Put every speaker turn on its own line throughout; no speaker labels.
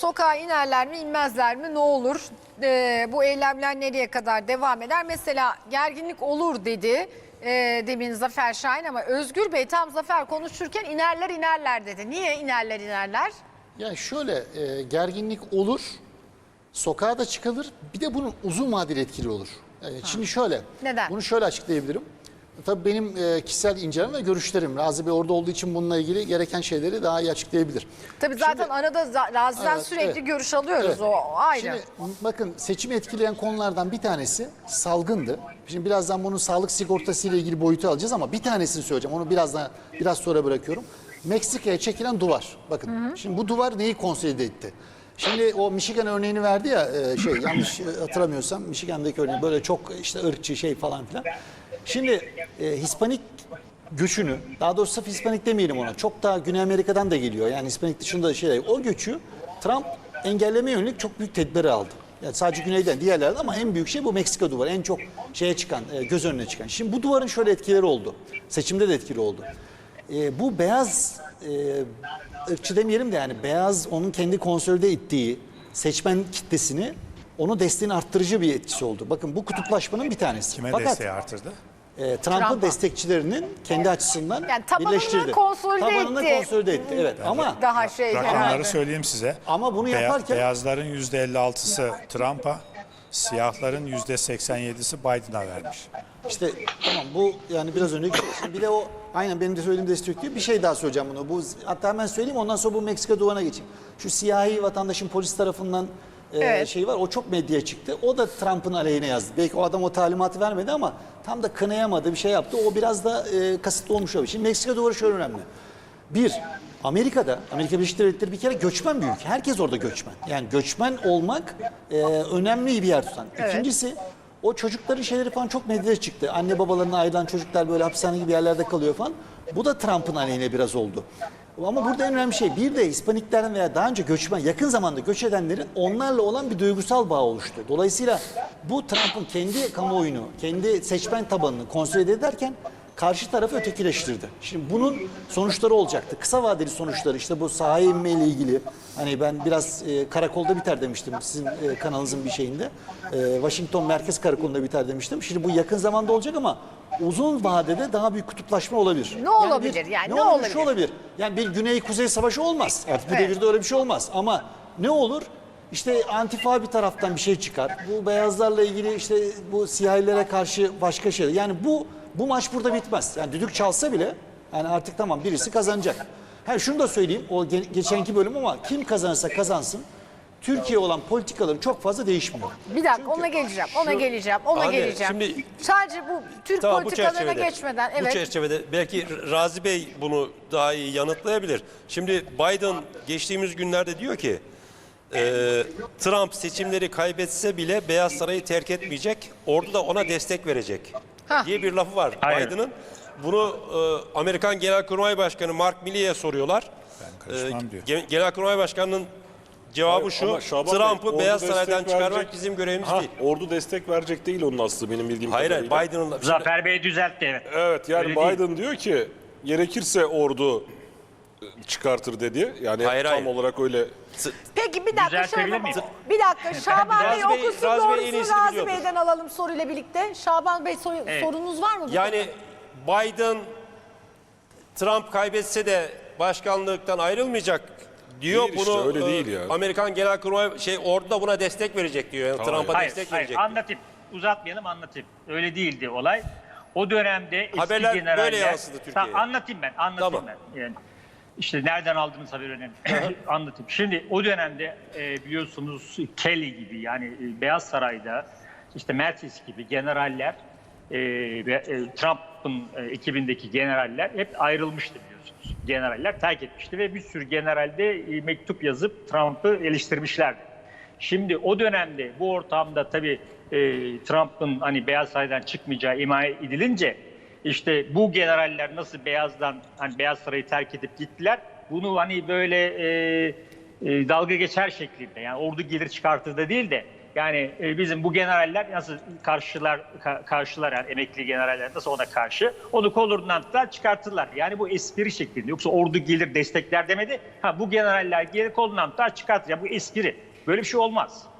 Sokağa inerler mi inmezler mi ne olur? Ee, bu eylemler nereye kadar devam eder? Mesela gerginlik olur dedi e, demin Zafer Şahin ama Özgür Bey tam Zafer konuşurken inerler inerler dedi. Niye inerler inerler?
Yani şöyle e, gerginlik olur, sokağa da çıkılır. Bir de bunun uzun vadeli etkili olur. E, şimdi şöyle,
Neden?
bunu şöyle açıklayabilirim. Tabii benim e, kişisel inceleme ve görüşlerim. Razi Bey orada olduğu için bununla ilgili gereken şeyleri daha iyi açıklayabilir.
Tabii zaten
Şimdi-
arada Razi'den
Evet,
sürekli
evet.
görüş alıyoruz
Evet.
o ayrı.
Şimdi bakın seçimi etkileyen konulardan bir tanesi salgındı. Şimdi birazdan bunun sağlık sigortası ile ilgili boyutu alacağız ama bir tanesini söyleyeceğim. Onu birazdan biraz sonra bırakıyorum. Meksika'ya çekilen duvar. Bakın şimdi bu duvar neyi konsolide etti? Şimdi o Michigan örneğini verdi ya e, şey yanlış e, hatırlamıyorsam Michigan'daki örneği böyle çok işte ırkçı şey falan filan. Şimdi e, Hispanik göçünü, daha doğrusu sırf Hispanik demeyelim ona, çok daha Güney Amerika'dan da geliyor. Yani Hispanik dışında şey, o göçü Trump engellemeye yönelik çok büyük tedbir aldı. Yani sadece güneyden, diğerlerden ama en büyük şey bu Meksika duvarı. En çok şeye çıkan, e, göz önüne çıkan. Şimdi bu duvarın şöyle etkileri oldu. Seçimde de etkili oldu. E, bu beyaz, e, ırkçı demeyelim de yani beyaz onun kendi konsolide ettiği seçmen kitlesini onu desteğini arttırıcı bir etkisi oldu. Bakın bu kutuplaşmanın bir tanesi.
Kime
Fakat,
desteği artırdı?
e, Trump'ın
Trump'a.
destekçilerinin kendi açısından
Yani tabanını
birleştirdi.
konsolide
Tabanını
etti.
konsolide etti. Evet ama
Daha şey
Rakamları
herhalde.
söyleyeyim size.
Ama bunu
Beya-
yaparken-
Beyazların %56'sı Trump'a, siyahların %87'si Biden'a vermiş.
işte tamam bu yani biraz önceki. Şimdi bir de o aynen benim de söylediğim destekliyor. Bir şey daha söyleyeceğim bunu. Bu hatta hemen söyleyeyim ondan sonra bu Meksika duvarına geçeyim. Şu siyahi vatandaşın polis tarafından e,
Evet.
şey var. O çok medyaya çıktı. O da Trump'ın aleyhine yazdı. Belki o adam o talimatı vermedi ama tam da kınayamadı bir şey yaptı. O biraz da e, kasıtlı olmuş olabilir. Şimdi Meksika duvarı şöyle önemli. Bir, Amerika'da, Amerika Birleşik Devletleri bir kere göçmen büyük. Herkes orada göçmen. Yani göçmen olmak e, önemli bir yer tutan. İkincisi, o çocukların şeyleri falan çok medyaya çıktı. Anne babalarına ayrılan çocuklar böyle hapishane gibi yerlerde kalıyor falan. Bu da Trump'ın aleyhine biraz oldu. Ama burada en önemli şey bir de Hispaniklerden veya daha önce göçmen, yakın zamanda göç edenlerin onlarla olan bir duygusal bağ oluştu. Dolayısıyla bu Trump'ın kendi kamuoyunu, kendi seçmen tabanını konsolide ederken karşı tarafı ötekileştirdi. Şimdi bunun sonuçları olacaktı. Kısa vadeli sonuçları işte bu sahaya inme ile ilgili. Hani ben biraz e, karakolda biter demiştim sizin e, kanalınızın bir şeyinde. E, Washington Merkez Karakolu'nda biter demiştim. Şimdi bu yakın zamanda olacak ama uzun vadede daha büyük kutuplaşma olabilir.
Ne olabilir yani, ne
olabilir? Şu
olabilir?
Yani bir güney-kuzey savaşı olmaz. Artık bu
Evet.
devirde öyle bir şey olmaz. Ama ne olur? İşte antifa bir taraftan bir şey çıkar. Bu beyazlarla ilgili işte bu siyahilere karşı başka şey. Yani bu bu maç burada bitmez. Yani düdük çalsa bile yani artık tamam birisi kazanacak. Ha şunu da söyleyeyim o ge- geçenki bölüm ama kim kazanırsa kazansın Türkiye olan politikaları çok fazla değişmiyor.
Bir dakika ona geleceğim, ona geleceğim, ona
Abi,
geleceğim.
şimdi-
Sadece bu Türk
Tamam bu
politikalarına
çerçevede.
geçmeden
Bu
evet.
çerçevede belki Razi Bey bunu daha iyi yanıtlayabilir. Şimdi Biden geçtiğimiz günlerde diyor ki e, Trump seçimleri kaybetse bile Beyaz Saray'ı terk etmeyecek. Ordu da ona destek verecek
Hah.
diye bir lafı var
Hayır.
Biden'ın. Bunu e, Amerikan Genelkurmay Başkanı Mark Milley'e soruyorlar.
Ben karışmam diyor.
Gen- Genelkurmay Başkanı'nın cevabı
Ama
şu.
Şaban Bey,
Trump'ı
ordu
Beyaz
destek
Saray'dan çıkarmak
verecek-
bizim görevimiz
Ha,
değil.
Ordu destek verecek değil onun aslı benim bildiğim
Hayır hayır
kadarıyla.
Biden'ın
Zafer Bey düzeltti evet.
Evet yani
Öyle değil.
Biden diyor ki gerekirse ordu e, çıkartır dedi. Yani
Hayır,
tam
hayır.
olarak öyle
Peki bir dakika
miyim?
bir dakika Şaban Bey
Razi Bey-
okusun
Razi Bey
doğrusunu
iyisini
Razi
biliyordur.
Bey'den alalım soruyla birlikte. Şaban Bey soru-
Evet.
sorunuz var mı?
Yani Biden Trump kaybetse de başkanlıktan ayrılmayacak diyor.
Değil işte,
bunu
öyle
e,
değil ya.
Amerikan Genelkurmay şey ordu da buna destek verecek diyor. Yani Trump'a
Hayır,
destek
hayır
verecek. diyor.
anlatayım. Uzatmayalım anlatayım. Öyle değildi olay. O dönemde eski
Haberler
generaller...
böyle yansıdı Türkiye'ye.
Ta- anlatayım ben, anlatayım
Tamam.
ben. Yani işte nereden aldığınız haber önemli. anlatayım. Şimdi o dönemde e, biliyorsunuz Kelly gibi yani e, Beyaz Saray'da işte Mattis gibi generaller e, ve e, Trump'ın e, ekibindeki generaller hep ayrılmıştı biliyorsunuz. Generaller terk etmişti ve bir sürü generalde e, mektup yazıp Trump'ı eleştirmişlerdi. Şimdi o dönemde bu ortamda tabii e, Trump'ın hani Beyaz Saray'dan çıkmayacağı ima edilince işte bu generaller nasıl Beyaz'dan hani Beyaz Saray'ı terk edip gittiler. Bunu hani böyle e, e, dalga geçer şeklinde yani ordu gelir çıkartır da değil de Yani e, bizim bu generaller nasıl karşılar ka- karşılar yani emekli generaller nasıl ona karşı onu kolundan tutar çıkartırlar. Yani bu espri şeklinde. Yoksa ordu gelir destekler demedi. Ha bu generaller gelir kolundan çıkartır. Yani bu espri. Böyle bir şey olmaz.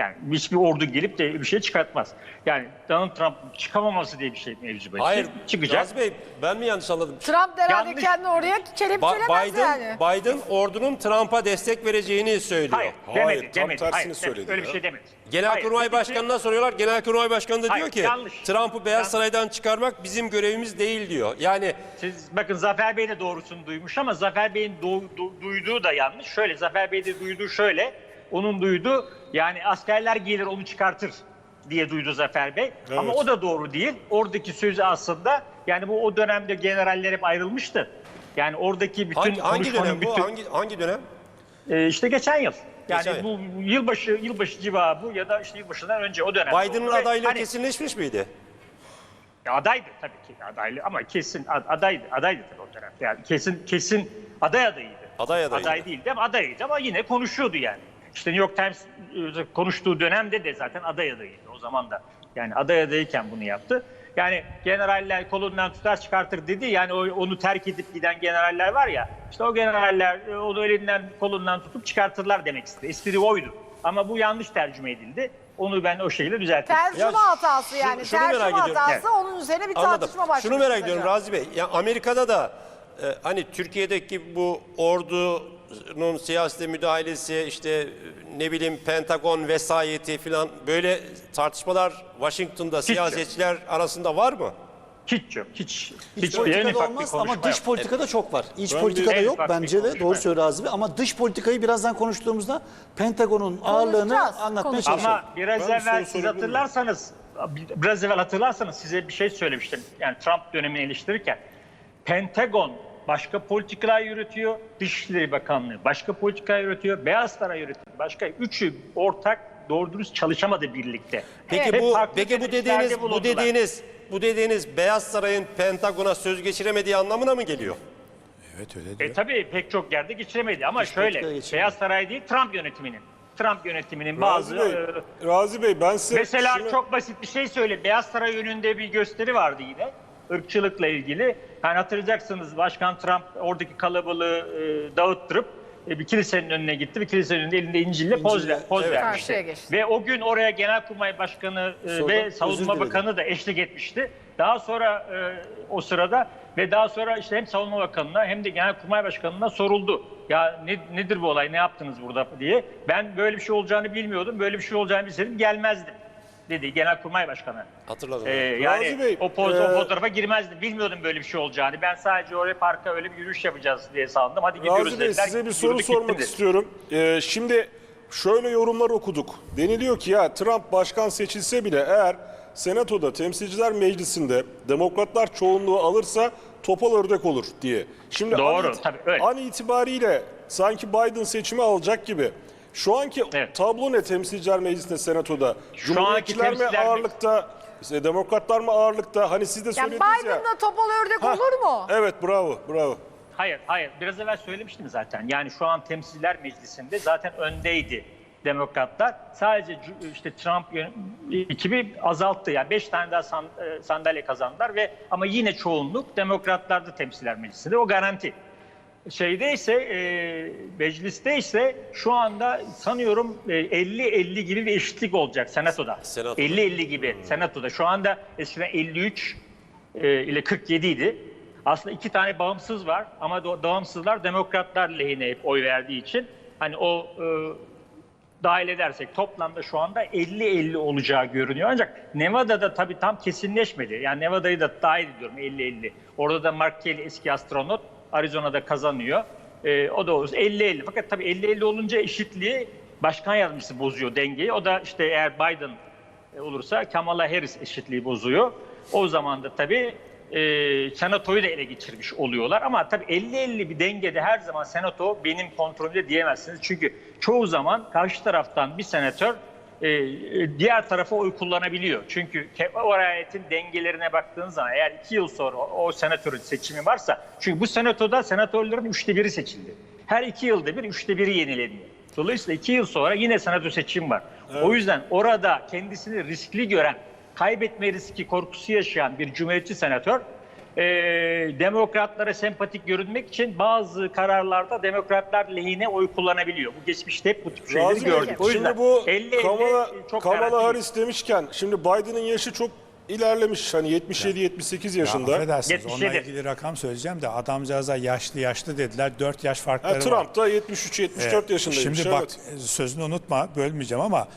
Yani hiçbir ordu gelip de bir şey çıkartmaz. Yani Donald Trump çıkamaması diye bir şey mevzu. bahis.
Hayır,
çıkacak.
Razi Bey ben mi yanlış anladım?
Trump herhalde
Yanlış.
kendini oraya
Ba-
kelepçelemez
Biden,
yani.
Biden ordunun Trump'a destek vereceğini söylüyor.
Hayır,
Hayır,
demedi,
tam
demedi.
tersini
Hayır,
söyledi
Öyle
ya.
bir şey demedi.
Genelkurmay
Hayır,
Başkanı'na soruyorlar. Genelkurmay Başkanı da
Hayır,
diyor ki
yanlış.
Trump'ı Beyaz
Yanlış.
Saray'dan çıkarmak bizim görevimiz değil diyor. Yani
Siz bakın Zafer Bey de doğrusunu duymuş ama Zafer Bey'in du- du- duyduğu da yanlış. Şöyle Zafer Bey de duyduğu şöyle. Onun duyduğu yani askerler gelir onu çıkartır diye duydu Zafer Bey. Ama o da doğru değil. Oradaki sözü aslında yani bu o dönemde generaller hep ayrılmıştı. Yani oradaki bütün
hangi, hangi dönem bu?
bütün-
Hangi, hangi dönem?
Ee, işte geçen yıl. Yani
Geçen yıl.
bu yılbaşı yılbaşı civarı bu ya da işte yılbaşından önce o dönem.
Biden'ın adaylığı
hani-
kesinleşmiş miydi?
Adaydı tabii ki adaylı ama kesin ad- adaydı adaydı tabii o dönem. Yani kesin kesin aday adayıydı.
Aday adayıydı.
Aday değildi ama adayıydı ama yine konuşuyordu yani. İşte New York Times e, konuştuğu dönemde de zaten aday adayıydı o zaman da. Yani aday adayıyken bunu yaptı. Yani generaller kolundan tutar çıkartır dedi. Yani onu terk edip giden generaller var ya. işte o generaller e, onu elinden kolundan tutup çıkartırlar demek istedi. Espri oydu. Ama bu yanlış tercüme edildi. Onu ben o şekilde düzelttim.
Tercüme
Ya
hatası yani.
şunu merak
Tercüme
ediyorum.
hatası
Evet.
onun üzerine bir
Anladım.
tartışma başladı.
Şunu merak ediyorum. Razi Bey. Ya Amerika'da da e, hani Türkiye'deki bu ordunun siyasete müdahalesi işte ne bileyim Pentagon vesayeti falan böyle tartışmalar Washington'da siyasetçiler arasında var mı?
Hiç yok. Hiç.
İç
Hiçbir en
politikada olmaz ama dış
yok.
politikada çok var. İç
Ben
politikada yok bence de doğru
yok.
söylüyor Azmi ama dış politikayı birazdan konuştuğumuzda Pentagon'un ağırlığını
Konuşacağız,
anlatmaya çalışalım.
Ama biraz
Ben
evvel siz hatırlarsanız, biraz evvel hatırlarsanız size bir şey söylemiştim. Yani Trump dönemini eleştirirken. Pentagon başka politikalar yürütüyor, Dışişleri Bakanlığı başka politikalar yürütüyor, Beyaz Saray yürütüyor. Başka üçü ortak doğru dürüst çalışamadı birlikte.
Peki
Hep
bu peki bu dediğiniz bu dediğiniz bu dediğiniz Beyaz Saray'ın Pentagon'a söz geçiremediği anlamına mı geliyor?
Evet öyle diyor.
E tabii pek çok yerde geçiremedi ama şöyle
politikaya geçiremedi.
Beyaz Saray değil Trump yönetiminin. Trump yönetiminin bazı
Razi Bey,
e,
Razi Bey ben size
Mesela
şunu-
çok basit bir şey söyle. Beyaz Saray önünde bir gösteri vardı yine. Irkçılıkla ilgili. Yani hatırlayacaksınız Başkan Trump oradaki kalabalığı e, dağıttırıp e, bir kilisenin önüne gitti. Bir kilisenin önünde elinde İncil'le poz,
İncil'le,
ver, poz
evet.
vermişti.
Geçti.
Ve o gün oraya Genelkurmay Başkanı e,
Sonra
ve Savunma. Bakanı da eşlik etmişti. Daha sonra e, o sırada ve daha sonra işte hem Savunma Bakanı'na hem de Genelkurmay Başkanı'na soruldu. Ya ne- nedir bu olay, ne yaptınız burada diye. Ben böyle bir şey olacağını bilmiyordum. Böyle bir şey olacağını bilseydim gelmezdim dedi Genelkurmay Başkanı.
Hatırladım.
Ee, yani
Bey,
o, poz,
e,
o fotoğrafa girmezdim. Bilmiyordum böyle bir şey olacağını. Ben sadece oraya parka öyle bir yürüyüş yapacağız diye sandım. Hadi gidiyoruz
Razi Bey
dediler.
size bir soru sormak
dedi.
istiyorum. Ee, şimdi şöyle yorumlar okuduk. Deniliyor ki ya Trump başkan seçilse bile eğer Senato'da Temsilciler Meclisi'nde Demokratlar çoğunluğu alırsa topal ördek olur diye. Şimdi
Doğru,
an, it-
tabii, öyle.
an itibariyle sanki Biden seçimi alacak gibi. Şu anki
Evet.
tablo ne Temsilciler Meclisi'nde Senato'da? Cumhuriyetçiler mi
Temsilciler
ağırlıkta? işte Demokratlar mı ağırlıkta? Hani siz de
Yani
söylediniz ya.
Biden'la topal ördek
Hah,
olur mu?
Evet bravo bravo.
Hayır, hayır. Biraz evvel söylemiştim zaten. Yani şu an Temsilciler Meclisi'nde zaten öndeydi Demokratlar. Sadece işte Trump ekibi azalttı. Yani beş tane daha e, sandalye kazandılar ve ama yine çoğunluk Demokratlardı Temsilciler Meclisi'nde. O garanti. Şeyde ise e, mecliste ise şu anda sanıyorum e, 50-50 gibi bir eşitlik olacak senatoda.
Senatoda.
50-50 gibi senatoda. Şu anda eskiden 53 e, ile 47 idi. Aslında iki tane bağımsız var ama bağımsızlar demokratlar lehine hep oy verdiği için hani o e, dahil edersek toplamda şu anda 50-50 olacağı görünüyor. Ancak Nevada'da tabii tam kesinleşmedi. Yani Nevada'yı da dahil ediyorum 50-50. Orada da Mark Kelly eski astronot Arizona'da kazanıyor. Ee, o da olursa 50-50. Fakat tabii 50-50 olunca eşitliği başkan yardımcısı bozuyor dengeyi. O da işte eğer Biden e, olursa Kamala Harris eşitliği bozuyor. O zaman da tabii e, senatoyu da ele geçirmiş oluyorlar. Ama tabii 50-50 bir dengede her zaman senato benim kontrolümde diyemezsiniz. Çünkü çoğu zaman karşı taraftan bir senatör e, e, diğer tarafa oy kullanabiliyor. Çünkü o eyaletin dengelerine baktığınız zaman eğer iki yıl sonra o, senatörün seçimi varsa çünkü bu senatoda senatörlerin üçte biri seçildi. Her iki yılda bir üçte biri yenileniyor. Dolayısıyla iki yıl sonra yine senato seçim var. O yüzden orada kendisini riskli gören, kaybetme riski korkusu yaşayan bir cumhuriyetçi senatör e, demokratlara sempatik görünmek için bazı kararlarda demokratlar lehine oy kullanabiliyor. Bu geçmişte hep bu tip şeyleri gördük. O yüzden
şimdi bu
50-50
Kamala,
çok
Kamala. Harris demişken şimdi Biden'ın yaşı çok ilerlemiş. Hani 77-78
Ya
yaşında.
affedersiniz
77.
onunla ilgili rakam söyleyeceğim de adamcağıza yaşlı yaşlı dediler. 4 yaş
Ha,
farkları var.
Trump da 73-74 yaşındaymış.
Şimdi bak
evet.
sözünü unutma bölmeyeceğim ama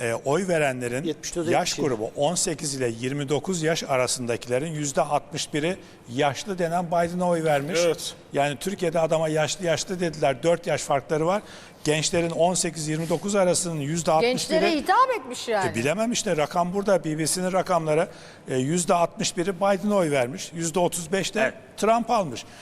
e, oy verenlerin
74'e
yaş
77.
grubu 18 ile 29 yaş arasındakilerin yüzde 61'i yaşlı denen Biden'a oy vermiş.
Evet.
Yani Türkiye'de adama yaşlı yaşlı dediler 4 yaş farkları var. Gençlerin 18-29 arasının yüzde 61'i
Gençlere hitap etmiş yani.
e, bilemem işte rakam burada BBC'nin rakamları e, yüzde 61'i Biden'a oy vermiş. Yüzde 35 de
Evet.
Trump almış.